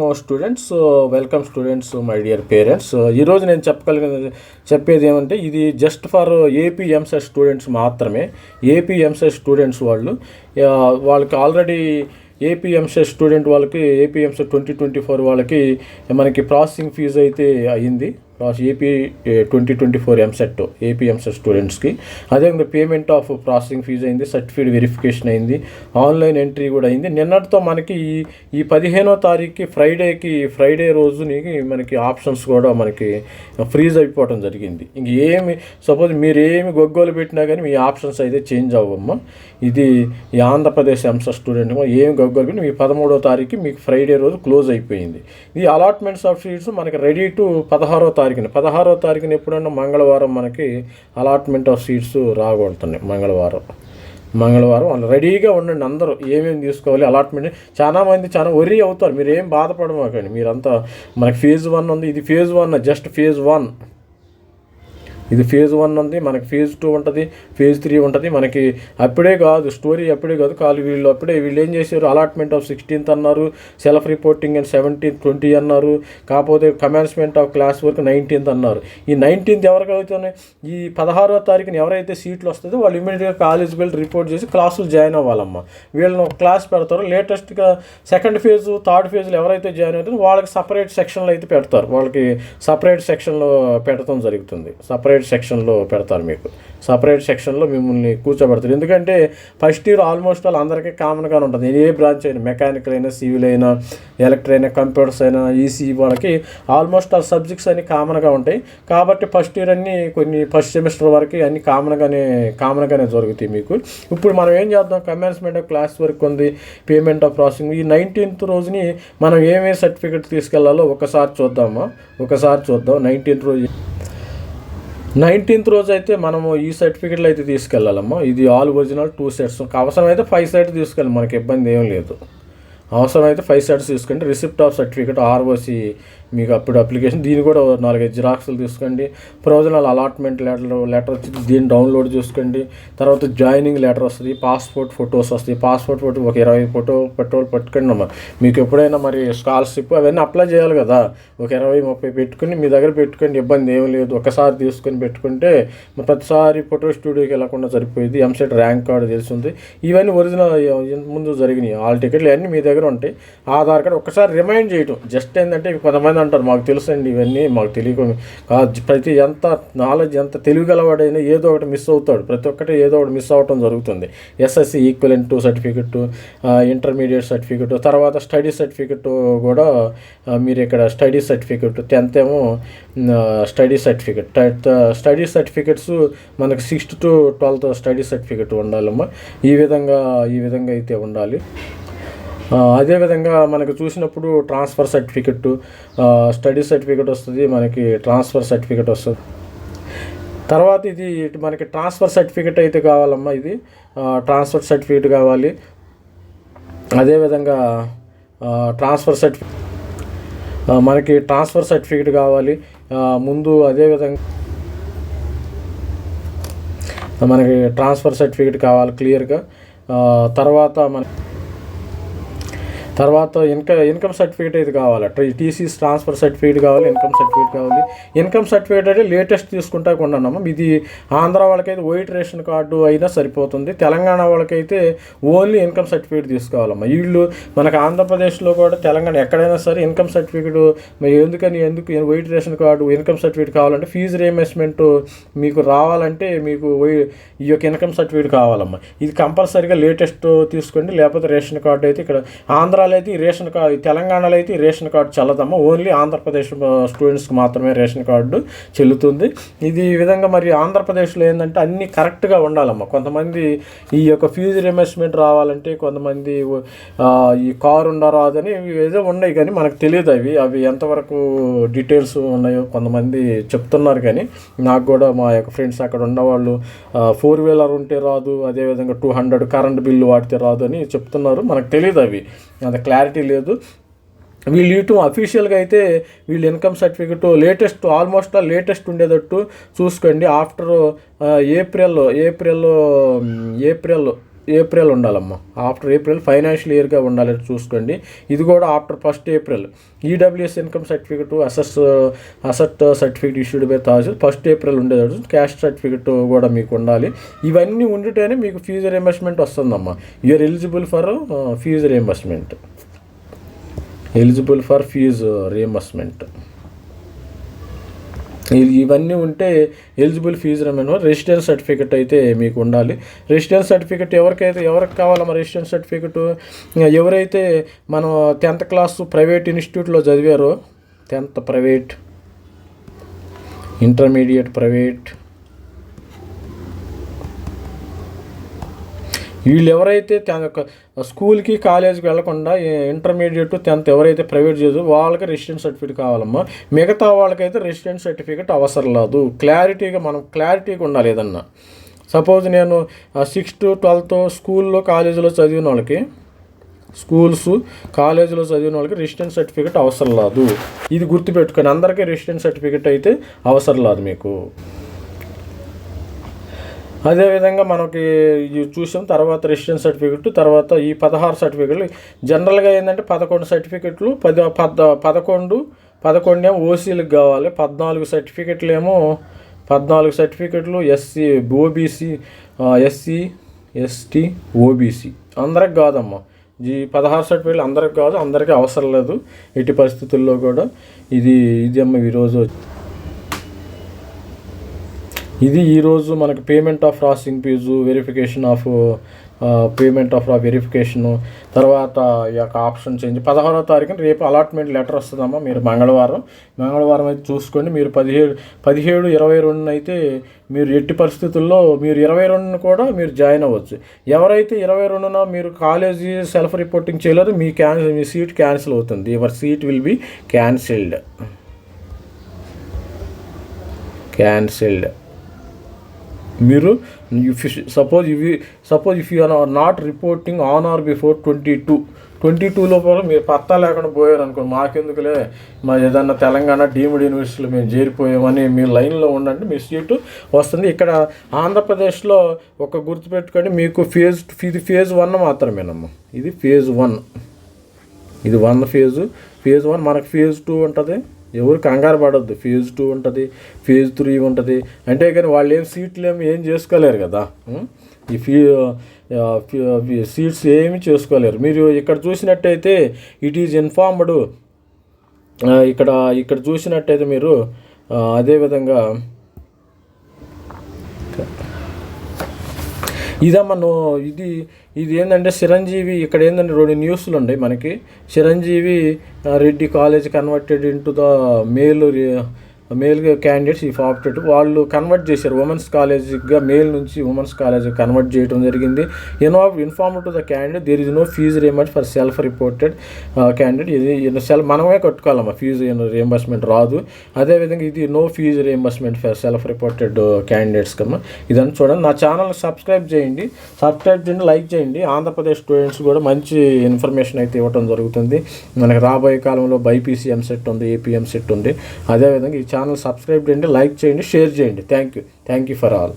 Students welcome students my dear parents ఈరోజు నేను చెప్పగలిగిన చెప్పేది ఏమంటే ఇది just for AP EAMCET students మాత్రమే. ఏపీ ఎంసెట్ స్టూడెంట్స్ వాళ్ళు వాళ్ళకి ఆల్రెడీ ఏపీ ఎంసెట్ స్టూడెంట్ వాళ్ళకి AP EAMCET twenty twenty four వాళ్ళకి మనకి ప్రాసెసింగ్ ఫీజు అయితే అయ్యింది. AP twenty twenty four EAMCET AP EAMCET స్టూడెంట్స్కి అదేవిధంగా పేమెంట్ ఆఫ్ ప్రాసెసింగ్ ఫీజు అయింది సర్టిఫికేట్ వెరిఫికేషన్ అయింది ఆన్లైన్ ఎంట్రీ కూడా అయింది. నిన్నటితో మనకి ఈ ఈ పదిహేనో తారీఖుకి ఫ్రైడేకి ఫ్రైడే రోజుని మనకి ఆప్షన్స్ కూడా మనకి ఫ్రీజ్ అయిపోవడం జరిగింది. ఇంక ఏమి సపోజ్ మీరు ఏమి గొగ్గోలు పెట్టినా కానీ మీ ఆప్షన్స్ అయితే చేంజ్ అవ్వమ్మా. ఇది ఈ ఆంధ్రప్రదేశ్ ఎంసెట్ స్టూడెంట్ ఏమి గొగ్గోలు పెట్టి మీ పదమూడో తారీఖు మీకు ఫ్రైడే రోజు క్లోజ్ అయిపోయింది. ఈ అలాట్మెంట్స్ ఆఫ్ సీట్స్ మనకి రెడీ టు పదహారో తారీఖున పదహారో తారీఖున ఎప్పుడన్నా మంగళవారం మనకి అలాట్మెంట్ ఆఫ్ సీట్స్ రాగొడుతున్నాయి మంగళవారం. మంగళవారం వాళ్ళు రెడీగా ఉండండి అందరూ ఏమేమి తీసుకోవాలి అలాట్మెంట్. చాలామంది చాలా వరీ అవుతారు మీరు ఏం బాధపడమాకండి మీరంతా మనకి ఫేజ్ వన్ ఉంది ఇది phase one just phase one. ఇది ఫేజ్ వన్ ఉంది. మనకి ఫేజ్ టూ ఉంటుంది ఫేజ్ త్రీ ఉంటుంది. మనకి అప్పుడే కాదు స్టోరీ అప్పుడే కాదు కాదు వీళ్ళు అప్పుడే వీళ్ళు ఏం చేశారు? అలాట్మెంట్ ఆఫ్ సిక్స్టీన్త్ అన్నారు self reporting and seventeenth twenty అన్నారు కాకపోతే commencement of class work nineteenth అన్నారు. ఈ నైన్టీన్త్ ఎవరికి అవుతున్నాయి? ఈ పదహారో తారీఖున ఎవరైతే సీట్లు వస్తుందో వాళ్ళు ఇమీడియట్గా కాలేజ్ వెళ్ళి రిపోర్ట్ చేసి క్లాసులు జాయిన్ అవ్వాలమ్మా. వీళ్ళని ఒక క్లాస్ పెడతారు. లేటెస్ట్గా సెకండ్ ఫేజ్ థర్డ్ ఫేజ్లో ఎవరైతే జాయిన్ అవుతుందో వాళ్ళకి సపరేట్ సెక్షన్లు అయితే పెడతారు. వాళ్ళకి సపరేట్ సెక్షన్లో పెట్టడం జరుగుతుంది. సపరేట్ సపరేట్ సెక్షన్లో పెడతారు మీకు. సపరేట్ సెక్షన్లో మిమ్మల్ని కూర్చోబెడతారు. ఎందుకంటే ఫస్ట్ ఇయర్ ఆల్మోస్ట్ ఆల్ అందరికీ కామన్గానే ఉంటుంది. ఏ బ్రాంచ్ అయినా మెకానికల్ అయినా సివిల్ అయినా ఎలక్ట్రిక్ అయినా కంప్యూటర్స్ అయినా ఈసీ వాళ్ళకి ఆల్మోస్ట్ ఆల్ సబ్జెక్ట్స్ అన్ని కామన్గా ఉంటాయి. కాబట్టి ఫస్ట్ ఇయర్ అన్ని కొన్ని ఫస్ట్ సెమిస్టర్ వరకు అన్ని కామన్గానే కామన్గానే జరుగుతాయి మీకు. ఇప్పుడు మనం ఏం చేద్దాం? కమెన్స్మెంట్ ఆఫ్ క్లాస్ వర్క్ ఉంది. పేమెంట్ ఆఫ్ ప్రాసెసింగ్ ఈ నైన్టీన్త్ రోజుని మనం ఏమేమి సర్టిఫికెట్ తీసుకెళ్ళాలో ఒకసారి చూద్దామా? ఒకసారి చూద్దాం. నైన్టీన్త్ రోజు నైన్టీన్త్ రోజు అయితే మనము ఈ సర్టిఫికెట్లు అయితే తీసుకెళ్ళాలమ్మా. ఇది ఆల్ ఒరిజినల్ టూ సెట్స్. అవసరమైతే ఫైవ్ సెట్ తీసుకెళ్ళి మనకి ఇబ్బంది ఏం లేదు. అవసరమైతే ఫైవ్ సెట్స్ తీసుకుంటే రిసిప్ట్ ఆఫ్ సర్టిఫికేట్ ఆర్ఓసి మీకు అప్పుడు అప్లికేషన్ దీని కూడా నాలుగైదు జిరాక్స్లు తీసుకోండి. ప్రొవిజనల్ అలాట్మెంట్ లెటర్ లెటర్ వచ్చి దీన్ని డౌన్లోడ్ చేసుకోండి. తర్వాత జాయినింగ్ లెటర్ వస్తుంది పాస్పోర్ట్ ఫొటోస్ వస్తాయి పాస్పోర్ట్ ఫోటో ఒక ఇరవై ఫోటో పెట్రోల్ పట్టుకోండి అమ్మా. మీకు ఎప్పుడైనా మరి స్కాలర్షిప్ అవన్నీ అప్లై చేయాలి కదా. ఒక ఇరవై ముప్పై పెట్టుకుని మీ దగ్గర పెట్టుకోండి ఇబ్బంది ఏం లేదు. ఒకసారి తీసుకొని పెట్టుకుంటే ప్రతిసారి ఫోటో స్టూడియోకి వెళ్ళకుండా సరిపోయింది. ఎంసెట్ ర్యాంక్ కార్డు తెలిసింది ఇవన్నీ ఒరిజినల్ ఇంత ముందు జరిగినాయి. ఆల్ టికెట్లు అన్నీ మీ దగ్గర ఉంటాయి. ఆధార్ కార్డు ఒకసారి రిమైండ్ చేయటం. జస్ట్ ఏంటంటే కొంతమంది అంటారు మాకు తెలుసండి ఇవన్నీ మాకు తెలియక ప్రతి ఎంత నాలెడ్జ్ ఎంత తెలివిగలవాడైనా ఏదో ఒకటి మిస్ అవుతాడు. ప్రతి ఒక్కటి ఏదో ఒకటి మిస్ అవ్వటం జరుగుతుంది. SSC equivalent certificate intermediate certificate తర్వాత స్టడీ సర్టిఫికెట్ కూడా మీరు ఇక్కడ స్టడీ సర్టిఫికెట్ టెన్త్ ఏమో స్టడీ సర్టిఫికెట్ స్టడీ సర్టిఫికెట్స్ మనకు sixth to twelfth study certificate ఉండాలమ్మా. ఈ విధంగా ఈ విధంగా అయితే ఉండాలి. అదేవిధంగా మనకు చూసినప్పుడు ట్రాన్స్ఫర్ సర్టిఫికెట్ స్టడీ సర్టిఫికెట్ వస్తుంది మనకి ట్రాన్స్ఫర్ సర్టిఫికెట్ వస్తుంది. తర్వాత ఇది మనకి ట్రాన్స్ఫర్ సర్టిఫికెట్ అయితే కావాలమ్మా ఇది. ట్రాన్స్ఫర్ సర్టిఫికెట్ కావాలి. అదేవిధంగా ట్రాన్స్ఫర్ సర్టిఫికెట్ మనకి ట్రాన్స్ఫర్ సర్టిఫికెట్ కావాలి. ముందు అదేవిధంగా మనకి ట్రాన్స్ఫర్ సర్టిఫికెట్ కావాలి క్లియర్గా తర్వాత మన తర్వాత ఇన్క ఇన్కమ్ సర్టిఫికేట్ అయితే కావాలి? టీసీస్ ట్రాన్స్ఫర్ సర్టిఫికేట్ కావాలి ఇన్కమ్ సర్టిఫికేట్ కావాలి. ఇన్కమ్ సర్టిఫికేట్ అంటే లేటెస్ట్ తీసుకుంటా కొన్నాము ఇది ఆంధ్ర వాళ్ళకైతే వైట్ రేషన్ కార్డు అయినా సరిపోతుంది. తెలంగాణ వాళ్ళకైతే ఓన్లీ ఇన్కమ్ సర్టిఫికేట్ తీసుకోవాలమ్మా. వీళ్ళు మనకు ఆంధ్రప్రదేశ్లో కూడా తెలంగాణ ఎక్కడైనా సరే ఇన్కమ్ సర్టిఫికేట్ ఎందుకని ఎందుకు white ration card income certificate కావాలంటే ఫీజు రియంబర్స్మెంట్ మీకు రావాలంటే మీకు వై- ఈ యొక్క ఇన్కమ్ సర్టిఫికేట్ కావాలమ్మా. ఇది కంపల్సరీగా లేటెస్ట్ తీసుకోండి. లేకపోతే రేషన్ కార్డు అయితే ఇక్కడ ఆంధ్ర ఆంధ్రాలో అయితే ఈ రేషన్ కార్డు తెలంగాణలో అయితే ఈ రేషన్ కార్డు చల్లదమ్మా. ఓన్లీ ఆంధ్రప్రదేశ్ స్టూడెంట్స్కి మాత్రమే రేషన్ కార్డు చెల్లుతుంది. ఇది ఈ విధంగా మరి ఆంధ్రప్రదేశ్లో ఏంటంటే అన్నీ కరెక్ట్గా ఉండాలమ్మా. కొంతమంది ఈ యొక్క ఫీజు రియంబర్స్మెంట్ రావాలంటే కొంతమంది ఈ కారు ఉండరాదని ఇవి ఏదో ఉన్నాయి కానీ మనకు తెలియదు అవి. అవి ఎంతవరకు డీటెయిల్స్ ఉన్నాయో కొంతమంది చెప్తున్నారు కానీ నాకు కూడా మా యొక్క ఫ్రెండ్స్ అక్కడ ఉన్నవాళ్ళు ఫోర్ వీలర్ ఉంటే రాదు అదేవిధంగా టూ హండ్రెడ్ కరెంట్ బిల్లు వాడితే రాదు అని చెప్తున్నారు. మనకు తెలియదు అవి. అంత క్లారిటీ లేదు. వీళ్ళు ఇటు అఫీషియల్గా అయితే వీళ్ళు income certificate latest almost latest ఉండేటట్టు చూసుకోండి. After April April April April ఉండాలమ్మా. ఆఫ్టర్ ఏప్రిల్ ఫైనాన్షియల్ ఇయర్గా ఉండాలి చూసుకోండి. ఇది కూడా after first April. EWS income certificate assess asset certificate issued by Taj first April ఉండేది క్యాష్ సర్టిఫికెట్ కూడా మీకు ఉండాలి. ఇవన్నీ ఉండితేనే మీకు ఫీజు రియంబర్స్మెంట్ వస్తుందమ్మా. You are eligible for fee reimbursement eligible for fee reimbursement ఇవన్నీ ఉంటే eligible fee remember residence certificate అయితే మీకు ఉండాలి. రెసిడెన్స్ సర్టిఫికెట్ ఎవరికైతే ఎవరికి కావాలమ్మా రెసిడెన్స్ సర్టిఫికెట్? ఎవరైతే మనం టెన్త్ క్లాస్ ప్రైవేట్ ఇన్స్టిట్యూట్లో చదివారో టెన్త్ ప్రైవేట్ ఇంటర్మీడియట్ ప్రైవేట్ వీళ్ళు ఎవరైతే స్కూల్కి కాలేజీకి వెళ్ళకుండా ఇంటర్మీడియట్ టెన్త్ ఎవరైతే ప్రైవేట్ చేసో వాళ్ళకి రెసిడెంట్ సర్టిఫికేట్ కావాలమ్మా. మిగతా వాళ్ళకైతే రెసిడెంట్ సర్టిఫికేట్ అవసరం లేదు క్లారిటీగా మనం క్లారిటీగా ఉండాలి ఏదన్నా. సపోజ్ నేను సిక్స్త్ ట్వెల్త్ స్కూల్లో కాలేజీలో చదివిన వాళ్ళకి స్కూల్స్ కాలేజీలో చదివిన వాళ్ళకి రెసిడెంట్ సర్టిఫికేట్ అవసరం లేదు ఇది గుర్తుపెట్టుకొని అందరికీ రెసిడెంట్ సర్టిఫికేట్ అయితే అవసరం లేదు మీకు. అదేవిధంగా మనకి చూసాం తర్వాత రెసిడెన్స్ సర్టిఫికెట్ తర్వాత ఈ పదహారు సర్టిఫికెట్లు జనరల్గా ఏంటంటే పదకొండు సర్టిఫికెట్లు పది పద పదకొండు పదకొండు ఏమో ఓసీలకు కావాలి. పద్నాలుగు సర్టిఫికెట్లు ఏమో పద్నాలుగు సర్టిఫికెట్లు SC OBC SC ST OBC అందరికి కాదమ్మా. ఈ పదహారు సర్టిఫికెట్లు అందరికి కాదు అందరికీ అవసరం లేదు. ఎట్టి పరిస్థితుల్లో కూడా ఇది ఇది అమ్మ ఈరోజు ఇది ఈరోజు మనకి payment of processing fee verification of payment of verification తర్వాత ఈ యొక్క ఆప్షన్ చేంజ్ పదహారవ తారీఖున రేపు అలాట్మెంట్ లెటర్ వస్తుందమ్మా మీరు మంగళవారం. మంగళవారం అయితే చూసుకోండి మీరు పదిహేడు పదిహేడు ఇరవై రెండున అయితే మీరు ఎట్టి పరిస్థితుల్లో మీరు ఇరవై రెండును కూడా మీరు జాయిన్ అవ్వచ్చు. ఎవరైతే ఇరవై రెండున మీరు కాలేజీ సెల్ఫ్ రిపోర్టింగ్ చేయలేదు మీ క్యాన్సిల్ మీ సీట్ క్యాన్సిల్ అవుతుంది. Your seat will be cancelled cancelled మీరు సపోజ్ ఇవి suppose if you are not reporting on or before twenty two twenty two లోపల మీరు పత్తా లేకుండా పోయారు అనుకోండి మాకెందుకులే? మా ఏదన్నా తెలంగాణ డీమ్డ్ యూనివర్సిటీలో మేము చేరిపోయామని మీ లైన్లో ఉండండి మీ సీటు వస్తుంది. ఇక్కడ ఆంధ్రప్రదేశ్లో ఒక గుర్తుపెట్టుకొని మీకు ఫేజ్ ఇది ఫేజ్ వన్ మాత్రమేనమ్మా. ఇది ఫేజ్ వన్. ఇది వన్ ఫేజు ఫేజ్ వన్ మనకు ఫేజ్ టూ ఉంటుంది. ఎవరు కంగారు పడద్దు. ఫేజ్ టూ ఉంటుంది ఫేజ్ త్రీ ఉంటుంది. అంటే కానీ వాళ్ళు ఏం సీట్లు ఏమి ఏం చేసుకోలేరు కదా. ఈ ఫీ సీట్స్ ఏమి చేసుకోలేరు. మీరు ఇక్కడ చూసినట్టయితే ఇట్ ఈజ్ ఇన్ఫార్మ్డ్ ఇక్కడ ఇక్కడ చూసినట్టయితే మీరు అదేవిధంగా ఇదమ్మా నువ్వు ఇది ఇది ఏంటంటే చిరంజీవి ఇక్కడ ఏంటంటే రెండు న్యూస్లు ఉన్నాయి మనకి. Chiranjeevi Reddy college converted into the male male candidates ఈ ఆప్టెడ్ వాళ్ళు కన్వర్ట్ చేశారు. ఉమెన్స్ కాలేజ్గా మేల్ నుంచి ఉమెన్స్ కాలేజ్ కన్వర్ట్ చేయడం జరిగింది. Involve inform to the candidate there is no fee reimburse for self reported candidate ఇది సెల్ఫ్ మనమే కట్టుకోవాలమ్మా ఫీజు రియంబర్స్మెంట్ రాదు. అదేవిధంగా ఇది no fee reimbursement for self reported candidates కమ్మా. ఇదని చూడండి. నా ఛానల్ సబ్స్క్రైబ్ చేయండి. సబ్స్క్రైబ్ చేయండి లైక్ చేయండి. ఆంధ్రప్రదేశ్ స్టూడెంట్స్ కూడా మంచి ఇన్ఫర్మేషన్ అయితే ఇవ్వడం జరుగుతుంది. మనకి రాబోయే కాలంలో బైపీసీ ఎంసెట్ ఉంది ఏపీఎం సెట్ ఉంది. అదేవిధంగా ఈ ఛానల్ సబ్స్క్రైబ్ చేయండి లైక్ చేయండి షేర్ చేయండి. Thank you thank you for all